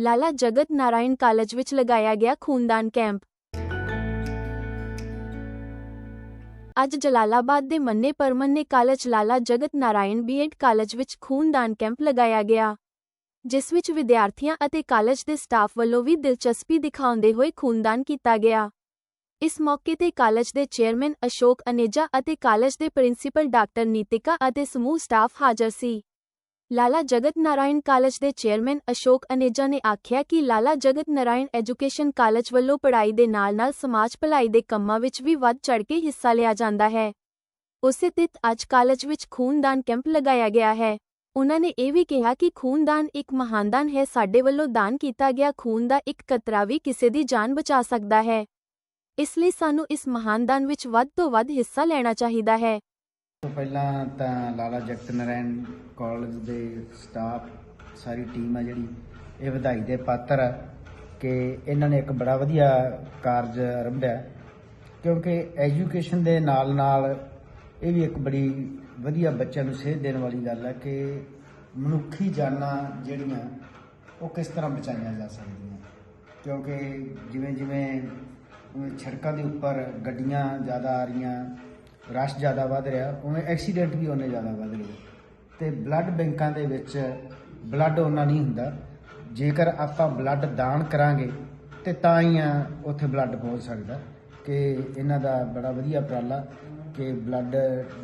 ਲਾਲਾ Jagat Narayan college ਵਿੱਚ ਲਗਾਇਆ ਗਿਆ ਖੂਨਦਾਨ ਕੈਂਪ। ਅੱਜ ਜਲਾਲਾਬਾਦ ਦੇ ਮੰਨੇ ਪਰਮੰਨੇ ਕਾਲਜ ਲਾਲਾ ਜਗਤ ਨਾਰਾਇਣ ਬੀਐਡ ਕਾਲਜ ਵਿੱਚ ਖੂਨਦਾਨ ਕੈਂਪ ਲਗਾਇਆ ਗਿਆ। ਜਿਸ ਵਿੱਚ ਵਿਦਿਆਰਥੀਆਂ ਅਤੇ ਕਾਲਜ ਦੇ ਸਟਾਫ ਵੱਲੋਂ ਵੀ ਦਿਲਚਸਪੀ ਦਿਖਾਉਂਦੇ ਹੋਏ ਖੂਨਦਾਨ ਕੀਤਾ ਗਿਆ। ਇਸ ਮੌਕੇ ਤੇ ਕਾਲਜ ਦੇ ਚੇਅਰਮੈਨ ਅਸ਼ੋਕ ਅਨੇਜਾ ਅਤੇ ਕਾਲਜ ਦੇ ਪ੍ਰਿੰਸੀਪਲ ਡਾਕਟਰ ਨੀਤਿਕਾ ਅਤੇ ਸਮੂਹ ਸਟਾਫ ਹਾਜ਼ਰ ਸੀ। ਲਾਲਾ ਜਗਤ ਨਾਰਾਇਣ ਕਾਲਜ ਦੇ ਚੇਅਰਮੈਨ ਅਸ਼ੋਕ ਅਨੇਜਾ ਨੇ ਆਖਿਆ ਕਿ ਲਾਲਾ ਜਗਤ ਨਾਰਾਇਣ ਐਜੂਕੇਸ਼ਨ ਕਾਲਜ ਵੱਲੋਂ ਪੜ੍ਹਾਈ ਦੇ ਨਾਲ-ਨਾਲ ਸਮਾਜ ਭਲਾਈ ਦੇ ਕੰਮਾਂ ਵਿੱਚ ਵੀ ਵੱਧ ਚੜ੍ਹ ਕੇ ਹਿੱਸਾ ਲਿਆ ਜਾਂਦਾ ਹੈ। ਉਸੇ ਤਿਤ ਅੱਜ ਕਾਲਜ ਵਿੱਚ ਖੂਨਦਾਨ ਕੈਂਪ ਲਗਾਇਆ ਗਿਆ ਹੈ। ਉਹਨਾਂ ਨੇ ਇਹ ਵੀ ਕਿਹਾ ਕਿ ਖੂਨਦਾਨ ਇੱਕ ਮਹਾਨਦਾਨ ਹੈ, ਸਾਡੇ ਵੱਲੋਂ ਦਾਨ ਕੀਤਾ ਗਿਆ ਖੂਨ ਦਾ ਇੱਕ ਕਤਰਾ ਵੀ ਕਿਸੇ ਦੀ ਜਾਨ ਬਚਾ ਸਕਦਾ ਹੈ। ਇਸ ਲਈ ਸਾਨੂੰ ਇਸ ਮਹਾਨਦਾਨ ਵਿੱਚ ਵੱਧ ਤੋਂ ਵੱਧ ਹਿੱਸਾ ਲੈਣਾ ਚਾਹੀਦਾ ਹੈ। ਤੋਂ ਪਹਿਲਾਂ ਤਾਂ ਲਾਲਾ ਜਗਤ ਨਾਰਾਇਣ ਕਾਲਜ ਦੇ ਸਟਾਫ ਸਾਰੀ ਟੀਮ ਆ ਜਿਹੜੀ, ਇਹ ਵਧਾਈ ਦੇ ਪਾਤਰ ਆ ਕਿ ਇਹਨਾਂ ਨੇ ਇੱਕ ਬੜਾ ਵਧੀਆ ਕਾਰਜ ਆਰੰਭਿਆ ਕਿਉਂਕਿ ਐਜੂਕੇਸ਼ਨ ਦੇ ਨਾਲ ਨਾਲ ਇਹ ਵੀ ਇੱਕ ਬੜੀ ਵਧੀਆ ਬੱਚਿਆਂ ਨੂੰ ਸੇਧ ਦੇਣ ਵਾਲੀ ਗੱਲ ਹੈ ਕਿ ਮਨੁੱਖੀ ਜਾਨਾਂ ਜਿਹੜੀਆਂ, ਉਹ ਕਿਸ ਤਰ੍ਹਾਂ ਬਚਾਈਆਂ ਜਾ ਸਕਦੀਆਂ। ਕਿਉਂਕਿ ਜਿਵੇਂ ਜਿਵੇਂ ਸੜਕਾਂ ਦੇ ਉੱਪਰ ਗੱਡੀਆਂ ਜ਼ਿਆਦਾ ਆ ਰਹੀਆਂ ਰਸ਼ ਜ਼ਿਆਦਾ ਵੱਧ ਰਿਹਾ, ਉਵੇਂ ਐਕਸੀਡੈਂਟ ਵੀ ਉਹਨੇ ਜ਼ਿਆਦਾ ਵੱਧ ਰਹੇ ਤੇ ਬਲੱਡ ਬੈਂਕਾਂ ਦੇ ਵਿੱਚ ਬਲੱਡ ਉਹਨਾਂ ਨਹੀਂ ਹੁੰਦਾ। ਜੇਕਰ ਆਪਾਂ ਬਲੱਡ ਦਾਨ ਕਰਾਂਗੇ, ਤੇ ਤਾਂ ਹੀ ਆ ਉੱਥੇ ਬਲੱਡ ਪਹੁੰਚ ਸਕਦਾ। ਕਿ ਇਹਨਾਂ ਦਾ ਬੜਾ ਵਧੀਆ ਉਪਰਾਲਾ ਕਿ ਬਲੱਡ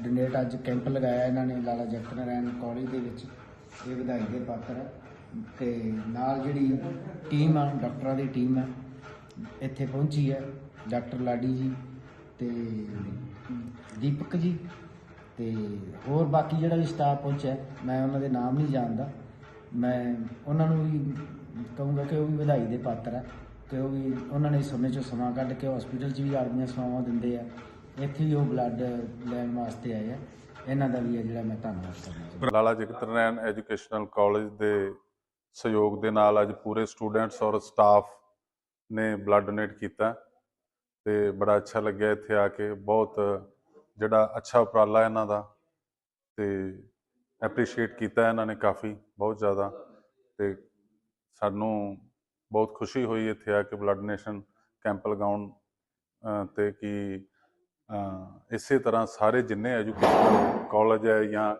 ਡੋਨੇਟ ਅੱਜ ਕੈਂਪ ਲਗਾਇਆ ਇਹਨਾਂ ਨੇ, ਲਾਲਾ ਜਗਤ ਨਾਰਾਇਣ ਕਾਲਜ ਦੇ ਵਿੱਚ। ਇਹ ਵਧਾਈ ਦੇ ਪਾਤਰ ਹੈ ਤੇ ਨਾਲ ਜਿਹੜੀ ਟੀਮ ਆ, ਡਾਕਟਰਾਂ ਦੀ ਟੀਮ ਆ, ਇੱਥੇ ਪਹੁੰਚੀ ਹੈ ਡਾਕਟਰ ਲਾਡੀ ਜੀ। ਤੇ ਦੀਪਕ ਜੀ ਤੇ ਹੋਰ ਬਾਕੀ ਜਿਹੜਾ ਵੀ ਸਟਾਫ ਪਹੁੰਚਿਆ ਮੈਂ ਉਹਨਾਂ ਦੇ ਨਾਮ ਨਹੀਂ ਜਾਣਦਾ। ਮੈਂ ਉਹਨਾਂ ਨੂੰ ਵੀ ਕਹੂੰਗਾ ਕਿ ਉਹ ਵੀ ਵਧਾਈ ਦੇ ਪਾਤਰ ਹੈ ਕਿ ਉਹ ਵੀ ਉਹਨਾਂ ਨੇ ਸਮੇਂ ਚੋਂ ਸਮਾਂ ਕੱਢ ਕੇ ਹਸਪੀਟਲ 'ਚ ਵੀ ਆਪਣੀਆਂ ਸੇਵਾਵਾਂ ਦਿੰਦੇ ਆ। ਇੱਥੇ ਵੀ ਉਹ ਬਲੱਡ ਲੈਣ ਵਾਸਤੇ ਆਏ ਆ। ਇਹਨਾਂ ਦਾ ਵੀ ਹੈ ਜਿਹੜਾ ਮੈਂ ਧੰਨਵਾਦ ਕਰਨਾ ਚਾਹੁੰਦਾ। ਲਾਲਾ ਜਗਤ ਨਾਰਾਇਣ ਐਜੂਕੇਸ਼ਨਲ ਕਾਲਜ ਦੇ ਸਹਿਯੋਗ ਦੇ ਨਾਲ ਅੱਜ ਪੂਰੇ ਸਟੂਡੈਂਟਸ ਔਰ ਸਟਾਫ ਨੇ ਬਲੱਡ ਡੋਨੇਟ ਕੀਤਾ। ਤੇ ਬੜਾ ਅੱਛਾ ਲੱਗਿਆ ਇੱਥੇ ਆ ਕੇ। ਬਹੁਤ ਜਿਹੜਾ ਅੱਛਾ ਉਪਰਾਲਾ ਇਹਨਾਂ ਦਾ ਤੇ ਐਪਰੀਸ਼ੀਏਟ ਕੀਤਾ ਇਹਨਾਂ ਨੇ ਕਾਫੀ, ਬਹੁਤ ਜ਼ਿਆਦਾ। ਤੇ ਸਾਨੂੰ ਬਹੁਤ ਖੁਸ਼ੀ ਹੋਈ ਇੱਥੇ ਆ ਕੇ ਬਲੱਡ ਡੋਨੇਸ਼ਨ ਕੈਂਪ ਲਗਾਉਣ ਤੇ ਕਿ ਇਸੇ ਤਰ੍ਹਾਂ ਸਾਰੇ ਜਿੰਨੇ ਐਜੂਕੇਸ਼ਨ ਕਾਲਜ ਹੈ ਜਾਂ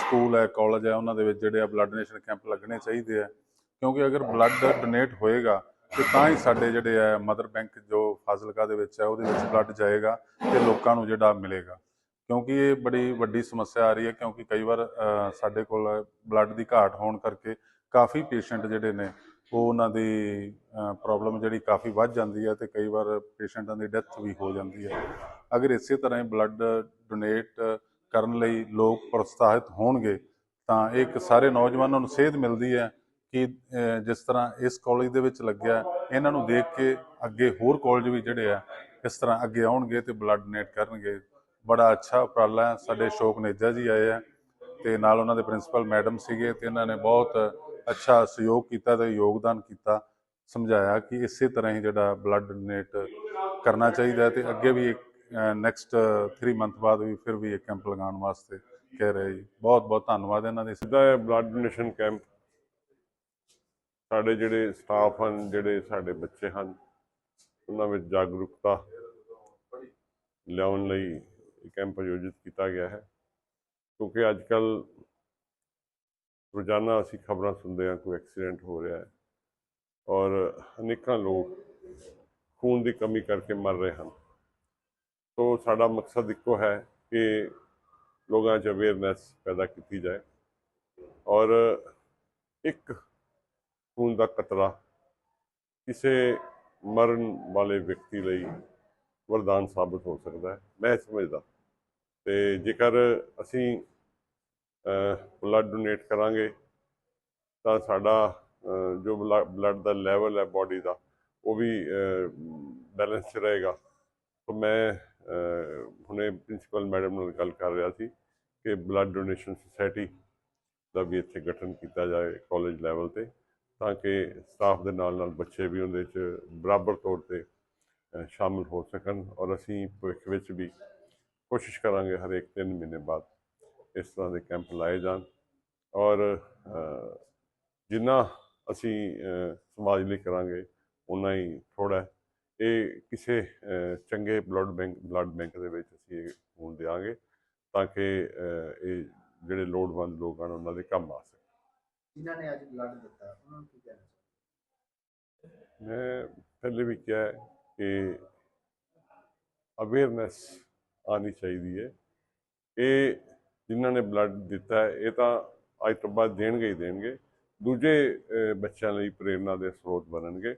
ਸਕੂਲ ਹੈ ਕਾਲਜ ਹੈ, ਉਹਨਾਂ ਦੇ ਵਿੱਚ ਜਿਹੜੇ ਆ ਬਲੱਡ ਡੋਨੇਸ਼ਨ ਕੈਂਪ ਲੱਗਣੇ ਚਾਹੀਦੇ ਆ। ਕਿਉਂਕਿ ਅਗਰ ਬਲੱਡ ਡੋਨੇਟ ਹੋਏਗਾ ਤੇ ਤਾਂ ਹੀ ਸਾਡੇ ਜਿਹੜੇ ਹੈ ਮਦਰ ਬੈਂਕ ਜੋ ਫਾਜ਼ਿਲਕਾ ਦੇ ਵਿੱਚ ਹੈ ਉਹਦੇ ਵਿੱਚ ਬਲੱਡ ਜਾਏਗਾ ਤੇ ਲੋਕਾਂ ਨੂੰ ਜਿਹੜਾ ਮਿਲੇਗਾ। ਕਿਉਂਕਿ ਇਹ ਬੜੀ ਵੱਡੀ ਸਮੱਸਿਆ ਆ ਰਹੀ ਹੈ, ਕਿਉਂਕਿ ਕਈ ਵਾਰ ਸਾਡੇ ਕੋਲ ਬਲੱਡ ਦੀ ਘਾਟ ਹੋਣ ਕਰਕੇ ਕਾਫੀ ਪੇਸ਼ੈਂਟ ਜਿਹੜੇ ਨੇ, ਉਹ ਉਹਨਾਂ ਦੀ ਪ੍ਰੋਬਲਮ ਜਿਹੜੀ ਕਾਫੀ ਵੱਧ ਜਾਂਦੀ ਹੈ ਤੇ ਕਈ ਵਾਰ ਪੇਸ਼ੈਂਟਾਂ ਦੀ ਡੈਥ ਵੀ ਹੋ ਜਾਂਦੀ ਹੈ। ਅਗਰ ਇਸੇ ਤਰ੍ਹਾਂ ਹੀ ਬਲੱਡ ਡੋਨੇਟ ਕਰਨ ਲਈ ਲੋਕ ਪ੍ਰੋਤਸਾਹਿਤ ਹੋਣਗੇ, ਤਾਂ ਇੱਕ ਸਾਰੇ ਨੌਜਵਾਨਾਂ ਨੂੰ ਸੇਧ ਮਿਲਦੀ ਹੈ ਕਿ ਜਿਸ ਤਰ੍ਹਾਂ ਇਸ ਕਾਲਜ ਦੇ ਵਿੱਚ ਲੱਗਿਆ, ਇਹਨਾਂ ਨੂੰ ਦੇਖ ਕੇ ਅੱਗੇ ਹੋਰ ਕਾਲਜ ਵੀ ਜਿਹੜੇ ਆ, ਇਸ ਤਰ੍ਹਾਂ ਅੱਗੇ ਆਉਣਗੇ ਤੇ ਬਲੱਡ ਡੋਨੇਟ ਕਰਨਗੇ। ਬੜਾ ਅੱਛਾ ਉਪਰਾਲਾ ਹੈ। ਸਾਡੇ ਅਸ਼ੋਕ ਨੇਜਾ ਜੀ ਆਏ ਆ ਤੇ ਨਾਲ ਉਹਨਾਂ ਦੇ ਪ੍ਰਿੰਸੀਪਲ ਮੈਡਮ ਸੀਗੇ ਤੇ ਇਹਨਾਂ ਨੇ ਬਹੁਤ ਅੱਛਾ ਸਹਿਯੋਗ ਕੀਤਾ ਤੇ ਯੋਗਦਾਨ ਕੀਤਾ, ਸਮਝਾਇਆ ਕਿ ਇਸੇ ਤਰ੍ਹਾਂ ਹੀ ਜਿਹੜਾ ਬਲੱਡ ਡੋਨੇਟ ਕਰਨਾ ਚਾਹੀਦਾ ਹੈ ਤੇ ਅੱਗੇ ਵੀ ਨੈਕਸਟ 3 ਮੰਥ ਬਾਅਦ ਵੀ ਫਿਰ ਵੀ ਇੱਕ ਕੈਂਪ ਲਗਾਉਣ ਵਾਸਤੇ ਕਹਿ ਰਹੇ ਜੀ। ਬਹੁਤ ਬਹੁਤ ਧੰਨਵਾਦ ਇਹਨਾਂ ਦੇ। ਸਿੱਧਾ ਬਲੱਡ ਡੋਨੇਸ਼ਨ ਕੈਂਪ ਸਾਡੇ ਜਿਹੜੇ ਸਟਾਫ ਹਨ, ਜਿਹੜੇ ਸਾਡੇ ਬੱਚੇ ਹਨ, ਉਹਨਾਂ ਵਿੱਚ ਜਾਗਰੂਕਤਾ ਲਿਆਉਣ ਲਈ ਇਹ ਕੈਂਪ ਆਯੋਜਿਤ ਕੀਤਾ ਗਿਆ ਹੈ। ਕਿਉਂਕਿ ਅੱਜ ਕੱਲ ਰੋਜ਼ਾਨਾ ਅਸੀਂ ਖਬਰਾਂ ਸੁਣਦੇ ਹਾਂ, ਕੋਈ ਐਕਸੀਡੈਂਟ ਹੋ ਰਿਹਾ ਹੈ ਔਰ ਅਨੇਕਾਂ ਲੋਕ ਖੂਨ ਦੀ ਕਮੀ ਕਰਕੇ ਮਰ ਰਹੇ ਹਨ। ਸੋ ਸਾਡਾ ਮਕਸਦ ਇੱਕੋ ਹੈ ਕਿ ਲੋਕਾਂ 'ਚ ਅਵੇਅਰਨੈਸ ਪੈਦਾ ਕੀਤੀ ਜਾਏ ਔਰ ਇੱਕ ਖੂਨ ਦਾ ਕਤਰਾ ਕਿਸੇ ਮਰਨ ਵਾਲੇ ਵਿਅਕਤੀ ਲਈ ਵਰਦਾਨ ਸਾਬਤ ਹੋ ਸਕਦਾ ਹੈ ਮੈਂ ਸਮਝਦਾ। ਤੇ ਜੇਕਰ ਅਸੀਂ ਬਲੱਡ ਡੋਨੇਟ ਕਰਾਂਗੇ ਤਾਂ ਸਾਡਾ ਅਹ, ਜੋ ਬਲੱਡ ਦਾ ਲੈਵਲ ਹੈ ਬਾਡੀ ਦਾ ਉਹ ਵੀ ਬੈਲੈਂਸ ਰਹੇਗਾ। ਤਾਂ ਮੈਂ ਹੁਣੇ ਪ੍ਰਿੰਸੀਪਲ ਮੈਡਮ ਨਾਲ ਗੱਲ ਕਰ ਰਿਹਾ ਸੀ ਕਿ ਬਲੱਡ ਡੋਨੇਸ਼ਨ ਸੁਸਾਇਟੀ ਦਾ ਵੀ ਇੱਥੇ ਗਠਨ ਕੀਤਾ ਜਾਏ ਕਾਲਜ ਲੈਵਲ ਤੇ। ਤਾਂ ਕਿ ਸਟਾਫ ਦੇ ਨਾਲ ਨਾਲ ਬੱਚੇ ਵੀ ਉਹਦੇ 'ਚ ਬਰਾਬਰ ਤੌਰ ਤੇ ਅਹ, ਸ਼ਾਮਲ ਹੋ ਸਕਣ ਔਰ ਅਸੀਂ ਭਵਿੱਖ ਵਿੱਚ ਵੀ ਕੋਸ਼ਿਸ਼ ਕਰਾਂਗੇ ਹਰੇਕ ਤਿੰਨ ਮਹੀਨੇ ਬਾਅਦ ਇਸ ਤਰ੍ਹਾਂ ਦੇ ਕੈਂਪ ਲਾਏ ਜਾਣ ਔਰ ਜਿੰਨਾ ਅਸੀਂ ਸਮਾਜ ਲਈ ਕਰਾਂਗੇ ਉਨਾ ਹੀ ਥੋੜਾ ਇਹ ਕਿਸੇ ਚੰਗੇ ਬਲੱਡ ਬੈਂਕ ਬਲੱਡ ਬੈਂਕ ਦੇ ਵਿੱਚ ਅਸੀਂ ਇਹ ਖੂਨ ਦਿਆਂਗੇ ਤਾਂ ਕਿ ਇਹ ਜਿਹੜੇ ਲੋੜਵੰਦ ਲੋਕ ਹਨ ਉਹਨਾਂ ਦੇ ਕੰਮ ਆ ਸਕਣ। ਜਿਨ੍ਹਾਂ ਨੇ ਅੱਜ ਬਲੱਡ ਦਿੱਤਾ, ਉਹਨਾਂ ਨੂੰ ਕੀ ਕਹਿਣਾ ਮੈਂ ਪਹਿਲੇ ਵੀ ਕਿਹਾ ਹੈ ਕਿ ਅਵੇਅਰਨੈਸ ਆਣੀ ਚਾਹੀਦੀ ਹੈ। ਇਹ ਜਿਨ੍ਹਾਂ ਨੇ ਬਲੱਡ ਦਿੱਤਾ ਹੈ, ਇਹ ਤਾਂ ਅੱਜ ਤੋਂ ਬਾਅਦ ਦੇਣਗੇ ਹੀ ਦੇਣਗੇ। ਦੂਜੇ ਬੱਚਿਆਂ ਲਈ ਪ੍ਰੇਰਨਾ ਦੇ ਸਰੋਤ ਬਣਨਗੇ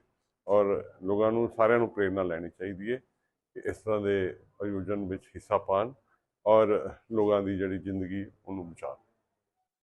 ਔਰ ਲੋਕਾਂ ਨੂੰ, ਸਾਰਿਆਂ ਨੂੰ ਪ੍ਰੇਰਨਾ ਲੈਣੀ ਚਾਹੀਦੀ ਹੈ ਕਿ ਇਸ ਤਰ੍ਹਾਂ ਦੇ ਆਯੋਜਨ ਵਿੱਚ ਹਿੱਸਾ ਪਾਣ ਔਰ ਲੋਕਾਂ ਦੀ ਜਿਹੜੀ ਜ਼ਿੰਦਗੀ, ਉਹਨੂੰ ਬਚਾਉਣ।